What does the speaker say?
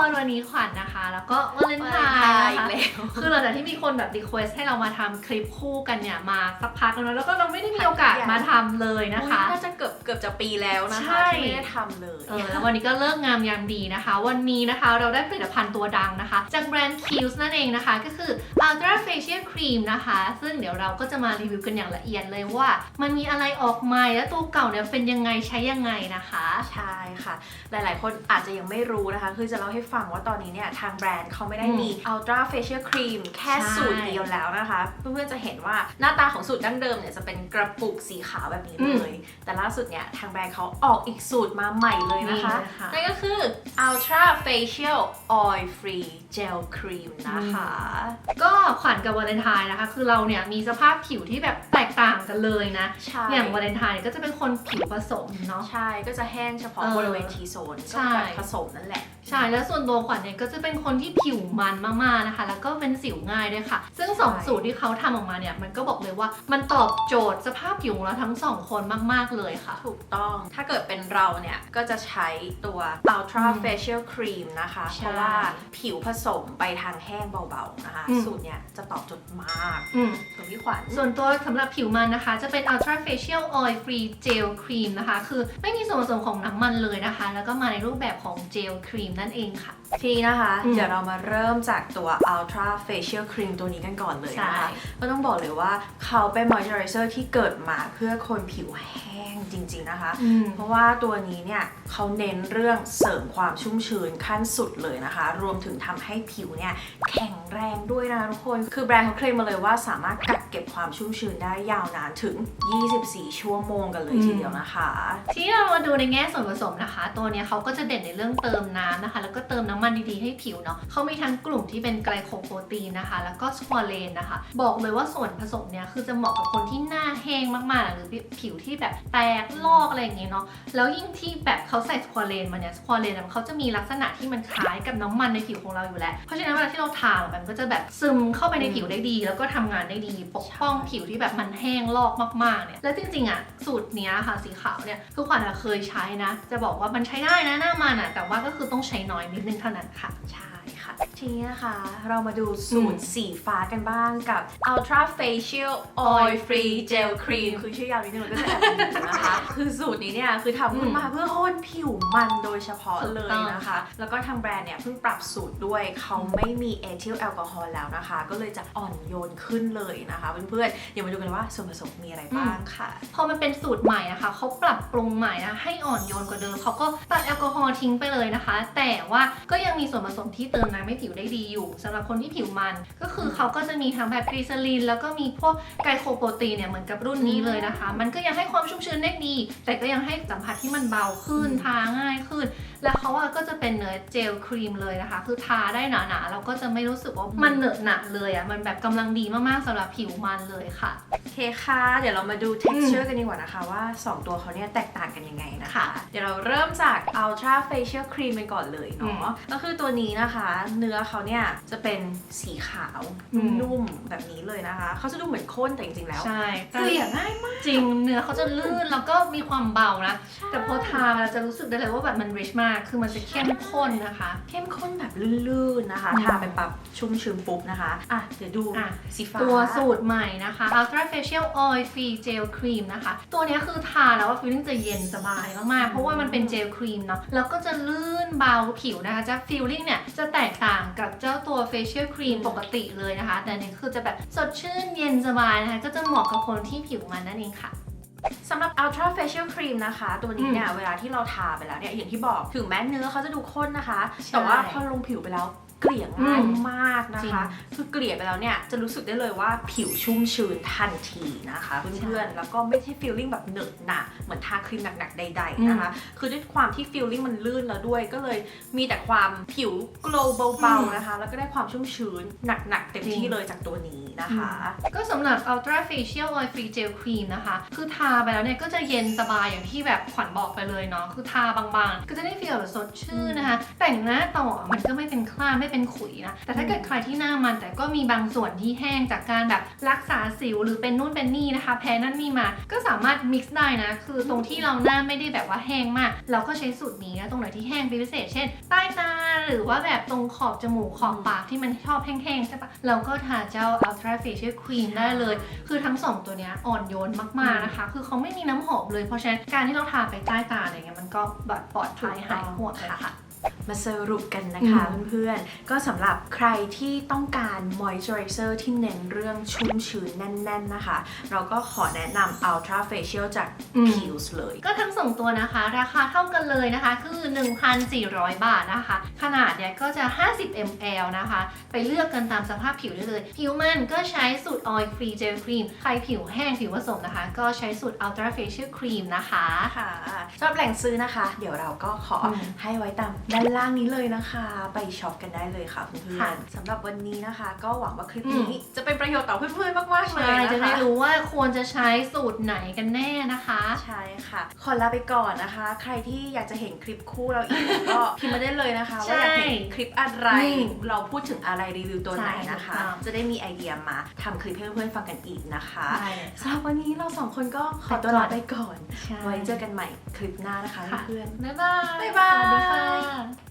คนวันนี้ขวัญนะคะ แล้วก็วาเลนไทน์วานะเลนไทน์อีคะกแล้วคือหลังจากที่มีคนแบบรีเควสให้เรามาทำคลิปคู่กันเนี่ยมาสักพักแล้วนะแล้วก็เราไม่ได้มีโอกาสมาทำเลยนะคะอุ๊ยน่าจะเกือบเกือบจะปีแล้วนะใช่คะที่ไม่ได้ทำเลยเออแล้ววันนี้ก็เลิกงามยามดีนะคะ วันนี้นะคะเราได้ผลิตภัณฑ์ตัวดังนะคะ จากแบรนด์ Kills นั่นเองนะคะ ก็คือ Ultra Facial Cream นะคะ ซึ่งเดี๋ยวเราก็จะมารีวิวกันอย่างละเอียดเลยว่า มันมีอะไรออกใหม่และตัวเก่าเนี่ยเป็นยังไงใช้ยังไงนะคะ ใช่ค่ะ หลายๆ คนอาจจะยังไม่รู้นะคะ คือจะเล่าให้ฟังว่าตอนนี้เนี่ยทางแบรนด์เขาไม่ได้มี Ultra Facial Cream แค่ใช่สูตรเดียวแล้วนะคะ เพื่อนๆจะเห็นว่าหน้าตาของสูตรดั้งเดิมเนี่ยจะเป็นกระปุกสีขาวแบบนี้เลย แต่ล่าสุดเนี่ยทางแบรนด์เขาออกอีกสูตรมาใหม่เลยนะคะนะคะนั่นก็คือ Ultra Facial Oil Free Gel Cream นะคะ ก็ขวัญกับวาเลนไทน์นะคะ คือเราเนี่ยมีสภาพผิวที่แบบแตกต่างกันเลยนะใช่อย่างวาเลนไทน์เนี่ยก็จะเป็นคนผิวผสมเนาะใช่ก็จะแห้งเฉพาะเออบริเวณทีโซนใช่ก็แบบผสมนั่นแหละใช่แล้วส่วนตัวขวัญเนี่ยก็จะเป็นคนที่ผิวมันมากๆนะคะ แล้วก็เป็นสิวง่ายด้วยค่ะ ซึ่งสองใช่สูตรที่เขาทำออกมาเนี่ยมันก็บอกเลยว่ามันตอบโจทย์สภาพผิวของเราทั้งสองคนมากๆเลยค่ะ ถูกต้อง ถ้าเกิดเป็นเราเนี่ย ก็จะใช้ตัว Ultra อืม Facial Cream นะคะใช่เพราะว่าผิวผสมไปทางแห้งเบาๆนะคะอืมสูตรเนี่ยจะตอบโจทย์มากอืมส่วนพี่ขวัญส่วนตัวสำหรับผิวมันนะคะ จะเป็น Ultra Facial Oil Free Gel Cream นะคะ คือไม่มีส่วนผสมของน้ำมันเลยนะคะ แล้วก็มาในรูปแบบของเจลครีมนั่นเองค่ะ ทีนี้นะคะ อืมเดี๋ยวเรามาเริ่มจากตัว Ultra Facial Cream ตัวนี้กันก่อนเลยนะคะใช่ก็ต้องบอกเลยว่าเขาเป็น moisturizer ที่เกิดมาเพื่อคนผิวแห้งจริงๆนะคะ อืม เพราะว่าตัวนี้เนี่ยเขาเน้นเรื่องเสริมความชุ่มชื้นขั้นสุดเลยนะคะ รวมถึงทำให้ผิวเนี่ยแข็งแรงด้วยนะทุกคน คือแบรนด์เขาเคลมมาเลยว่าสามารถกักเก็บความชุ่มชื้นได้ยาวนานถึง 24 ชั่วโมงกันเลยทีเดียวนะคะ ที่เรามาดูในแง่ส่วนผสมนะคะ ตัวเนี้ยเขาก็จะเด่นในเรื่องเติมน้ำนะคะ แล้วก็เติมน้ำมันดีๆให้ผิวเนาะเขามีทั้งกลุ่มที่เป็นไกลโคโปรตีนนะคะ แล้วก็สควอเลนนะคะ บอกเลยว่าส่วนผสมเนี่ยคือจะเหมาะกับคนที่หน้าแห้งมากๆ หรือผิวที่แบบแตกลอกอะไรอย่างเงี้ยเนาะแล้วยิ่งที่แบบเขาใส่สควอเลนมาเนี่ยสควอเลนเขาจะมีลักษณะที่มันคล้ายกับน้ำมันในผิวของเราอยู่แล้ว เพราะฉะนั้นเวลาที่เราทามันก็จะแบบซึมเข้าไปในผิวได้ดี แล้วก็ทำงานได้ดีปกป้องผิวที่แบบมันแห้งลอกมากๆเนี่ยแล้วจริงๆอะสูตรเนี้ยค่ะสีขาวเนี่ยคือขวัญเคยใช้นะ จะบอกว่ามันใช้ได้นะหน้ามันอะแต่ว่าก็คือต้องใช้น้อยนิดนึงเท่านั้นค่ะ ใช่ค่ะ ทีนี้นะคะเรามาดูสูตรสีฟ้ากันบ้างกับ Ultra Facial Oil Free Gel Cream คือชื่อยาวนิดนึงมันก็จะแอบงงนะคะ คือสูตรนี้เนี่ยคือทำขึ้นมาเพื่อคนผิวมันโดยเฉพาะเลยนะคะ แล้วก็ทางแบรนด์เนี่ยเพิ่งปรับสูตรด้วยเขาไม่มีเอทิลแอลกอฮอล์แล้วนะคะ ก็เลยจะอ่อนโยนขึ้นเลยนะคะเพื่อนๆเดี๋ยวมาดูกันว่าส่วนผสมมีอะไรบ้างค่ะ พอมันเป็นสูตรใหม่นะคะเขาปรับปรุงใหม่นะให้อ่อนโยนกว่าเดิมเขาก็ตัดแอลกอฮอล์ทิ้งไปเลยนะคะ แต่ว่าก็ยังมีส่วนผสมที่เติมน้ำให้ผิวได้ดีอยู่สำหรับคนที่ผิวมัน ก็คือเขาก็จะมีทั้งแบบกรีซาลิน แล้วก็มีพวกไกลโคโปรตีนเนี่ยเหมือนกับรุ่นนี้เลยนะคะ มันก็ยังให้ความชุ่มชื้นได้ดี แต่ก็ยังให้สัมผัสที่มันเบาขึ้นอืมทาง่ายขึ้น แล้วเขาอะก็จะเป็นเนื้อเจลครีมเลยนะคะ คือทาได้หนาๆแล้วก็จะไม่รู้สึกว่ามันเหนอะหนะเลยอะมันแบบกำลังดีมากๆสำหรับผิวมันเลยค่ะโอเคค่ะ เดี๋ยวเรามาดู texture กันดีกว่านะคะว่า 2 ตัวเขาเนี่ยแตกต่างกันยังไงนะคะค่ะเดี๋ยวเราเริ่มจาก Ultra Facial Cream ไปก่อนเลยอืมเนาะก็คือตัวนี้นะคะเนื้อเขาเนี่ยจะเป็นสีขาวอืมนุ่มๆแบบนี้เลยนะคะ เขาจะดูเหมือนข้นแต่จริงๆแล้วใช่เกลี่ยง่ายมากจริงเนื้อเขาจะลื่นแล้วก็มีความเบานะ แต่พอทาเราจะรู้สึกได้เลยว่าแบบมัน rich มาก คือมันจะเข้มข้นนะคะ เข้มข้นแบบลื่นๆนะคะอืมทาไปปั๊บชุ่มชื้นปุ๊บนะคะ อะ เดี๋ยวดูอะสีฟ้าตัวสูตรใหม่นะคะ Ultra Facial Oil Free Gel Cream นะคะ ตัวเนี้ยคือทาแล้วว่า feeling จะเย็นสบายมากๆ เพราะว่ามันเป็นเจลครีมเนาะ แล้วก็จะลื่นเบาผิวนะคะ จะ feeling เนี่ยจะแตกต่างกับเจ้าตัว facial cream ปกติเลยนะคะ แต่อันนี้คือจะแบบสดชื่นเย็นสบายนะคะ ก็จะเหมาะกับคนที่ผิวมันนั่นเองค่ะสำหรับ Ultra Facial Cream นะคะ ตัวนี้เนี่ย เวลาที่เราทาไปแล้วเนี่ย อย่างที่บอก ถึงแม้เนื้อเขาจะดูข้นนะคะใช่แต่ว่าพอลงผิวไปแล้ว เกลี่ยง่ายอืมมากนะจริงคะ คือเกลี่ยไปแล้วเนี่ยจะรู้สึกได้เลยว่าผิวชุ่มชื้นทันทีนะคะเพื่อนๆแล้วก็ไม่ใช่ feeling แบบเหนอะหนะเหมือนทาครีมหนักๆใด ๆนะคะ คือด้วยความที่ feeling มันลื่นแล้วด้วย ก็เลยมีแต่ความผิว glow เบาอืมๆนะคะ แล้วก็ได้ความชุ่มชื้นหนักๆเต็มจริที่งเลยจากตัวนี้นะคะ ก็สำหรับ Ultra Facial Oil Free Gel Cream นะคะ คือทาไปแล้วเนี่ยก็จะเย็นสบายอย่างที่แบบขวัญบอกไปเลยเนาะคือทาบางๆ ก็จะได้ฟีลแบบสดชื่นนะคะ แต่งหน้าต่อมันก็ไม่เป็นคราบไม่เป็นขุยนะ แต่ถ้าเกิดใครที่หน้ามันแต่ก็มีบางส่วนที่แห้งจากการแบบรักษาสิวหรือเป็นนู่นเป็นนี่นะคะ แพ้นั่นนี่มา ก็สามารถ mix ได้นะ คือตรงที่เราหน้าไม่ได้แบบว่าแห้งมาก เราก็ใช้สูตรนี้นะตรงไหนที่แห้งเป็นพิเศษ เช่น ใต้ตาหรือว่าแบบตรงขอบจมูกขอบปากที่มันชอบแห้งๆใช่ปะเราก็ทาเจ้า Ultra Facial Cream ได้เลย คือทั้งสองตัวเนี้ยอ่อนโยนมากๆนะคะ คือเขาไม่มีน้ำหอมเลย เพราะฉะนั้นการที่เราทาไปใต้ตาอะไรเงี้ยมันก็แบบปลอดภัยหายห่วงเลยค่ะ มาสรุปกันนะคะอืมเพื่อนๆ ก็สำหรับใครที่ต้องการ moisturizer ที่เน้นเรื่องชุ่มชื้นแน่น ๆนะคะ เราก็ขอแนะนำ Ultra Facial จากอืม Kiehl's เลย ก็ทั้งสองตัวนะคะ ราคาเท่ากันเลยนะคะ คือ 1,400 บาทนะคะ ขนาดเนี่ยก็จะ 50 ml นะคะ ไปเลือกกันตามสภาพผิวได้เลย ผิวมันก็ใช้สูตร oil free gel cream ใครผิวแห้งผิวผสมนะคะ ก็ใช้สูตร ultra facial cream นะคะ ค่ะสำหรับแหล่งซื้อนะคะ เดี๋ยวเราก็ขออมให้ไว้ตามด้านล่างนี้เลยนะคะ ไปช็อปกันได้เลยค่ะเพื่อค่ะนๆสำหรับวันนี้นะคะ ก็หวังว่าคลิปอืมนี้จะเป็นประโยชน์ต่อเพื่อนๆมากๆเลยใช่นะคะจะได้รู้ว่าควรจะใช้สูตรไหนกันแน่นะคะใช่ค่ะขอลาไปก่อนนะคะ ใครที่อยากจะเห็นคลิปคู่เราอีกก็พิมพ์มาได้เลยนะคะว่าอยากเห็นคลิปอะไรอืมเราพูดถึงอะไรรีวิวตัวไหนนะคะใช่ถูกต้องจะได้มีไอเดียมาทำคลิปให้เพื่อนๆฟังกันอีกนะคะได้สำหรับวันนี้เราสองคนก็ขอตัวลาไปก่อนใช่ไว้เจอกันใหม่คลิปหน้านะคะค่ะเพื่อนๆบ๊ายบายบ๊ายบายสวัสดีค่ะ lá.